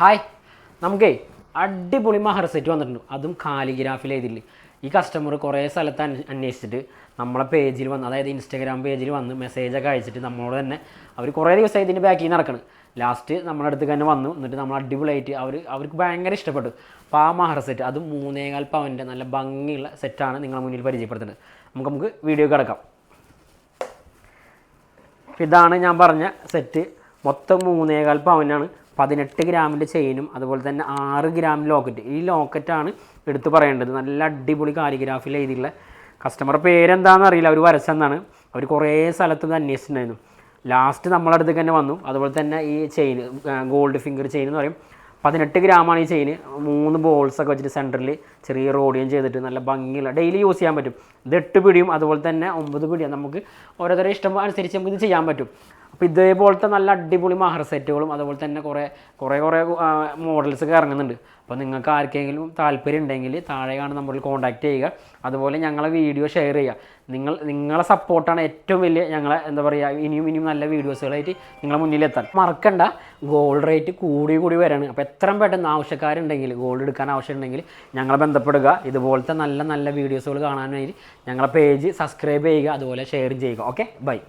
Hi. നമുക്കേ അടിപൊളി മഹർ set വന്നിട്ടുണ്ട്. അതും കാലിഗ്രാഫിൽ എഴുതില്ല ഈ കസ്റ്റമർ കുറേ സ്ഥലത്ത് അന്വേ- അന്വേഷിച്ചിട്ട് നമ്മളെ പേജിൽ വന്ന് അതായത് ഇൻസ്റ്റാഗ്രാം പേജിൽ വന്ന് മെസ്സേജൊക്കെ അയച്ചിട്ട് നമ്മളോട് തന്നെ അവർ കുറേ ദിവസമായി ഇതിന്റെ ബാക്കിൽ നടക്കണം. ലാസ്റ്റ് നമ്മുടെ അടുത്ത് തന്നെ വന്നു. എന്നിട്ട് നമ്മൾ അടിപൊളിയായിട്ട് അവർ അവർക്ക് ഭയങ്കര ഇഷ്ടപ്പെട്ടു. അപ്പോൾ ആ മഹർ സെറ്റ് അതും മൂന്നേകാൽ പവന്റെ നല്ല ഭംഗിയുള്ള സെറ്റാണ് നിങ്ങളെ മുന്നിൽ പരിചയപ്പെടുത്തുന്നത്. നമുക്ക് നമുക്ക് വീഡിയോ കിടക്കാം ഇതാണ് ഞാൻ പറഞ്ഞ സെറ്റ് മൊത്തം മൂന്നേകാൽ പവനാണ് പതിനെട്ട് ഗ്രാമിന്റെ ചെയിനും അതുപോലെ തന്നെ ആറ് ഗ്രാം ലോക്കറ്റ്. ഈ ലോക്കറ്റാണ് എടുത്തു പറയേണ്ടത്. നല്ല അടിപൊളി കാലിഗ്രാഫിൽ എഴുതിയുള്ള കസ്റ്റമർ പേരെന്താണെന്ന് അറിയില്ല. അവർ വരച്ചെന്നാണ് അവർ കുറേ സ്ഥലത്ത് നിന്ന് അന്വേഷിച്ചിട്ടുണ്ടായിരുന്നു. ലാസ്റ്റ് നമ്മളെ അടുത്തേക്ക് തന്നെ വന്നു. അതുപോലെ തന്നെ ഈ ചെയിൻ ഗോൾഡ് ഫിംഗർ ചെയിൻ എന്ന് പറയും. പതിനെട്ട് ഗ്രാമാണ് ഈ ചെയിൻ മൂന്ന് ബോൾസൊക്കെ വെച്ചിട്ട് സെന്ററിൽ ചെറിയ റോഡിയം ചെയ്തിട്ട് നല്ല ഭംഗിയുള്ള ഡെയിലി യൂസ് ചെയ്യാൻ പറ്റും. ഇത് എട്ട് പിടിയും അതുപോലെ തന്നെ ഒമ്പത് പിടിയും നമുക്ക് ഓരോരുത്തരുടെ ഇഷ്ടം അനുസരിച്ച് നമുക്ക് ഇത് ചെയ്യാൻ പറ്റും. അപ്പോൾ ഇതേപോലത്തെ നല്ല അടിപൊളി മഹർ സെറ്റുകളും അതുപോലെ തന്നെ കുറേ കുറേ കുറേ മോഡൽസ് ഒക്കെ ഇറങ്ങുന്നുണ്ട്. അപ്പോൾ നിങ്ങൾക്ക് ആർക്കെങ്കിലും താല്പര്യം ഉണ്ടെങ്കിൽ താഴെ കാണുന്ന നമ്പറിൽ കോൺടാക്റ്റ് ചെയ്യുക. അതുപോലെ ഞങ്ങളെ വീഡിയോ ഷെയർ ചെയ്യുക. നിങ്ങൾ നിങ്ങളെ സപ്പോർട്ടാണ് ഏറ്റവും വലിയ ഞങ്ങളെ എന്താ പറയുക ഇനിയും ഇനിയും നല്ല വീഡിയോസുകളായിട്ട് നിങ്ങളെ മുന്നിലെത്താൻ മറക്കണ്ട ഗോൾഡ് റേറ്റ് കൂടി കൂടി വരാണ്. അപ്പോൾ എത്രയും പെട്ടെന്ന് ആവശ്യക്കാരുണ്ടെങ്കിൽ ഗോൾഡ് എടുക്കാൻ ആവശ്യമുണ്ടെങ്കിൽ ഞങ്ങളെ ബന്ധപ്പെടുക. ഇതുപോലത്തെ നല്ല നല്ല വീഡിയോസുകൾ വേണ്ടി ഞങ്ങളെ പേജ് സബ്സ്ക്രൈബ് ചെയ്യുക. അതുപോലെ ഷെയർ ചെയ്യുക. Okay bye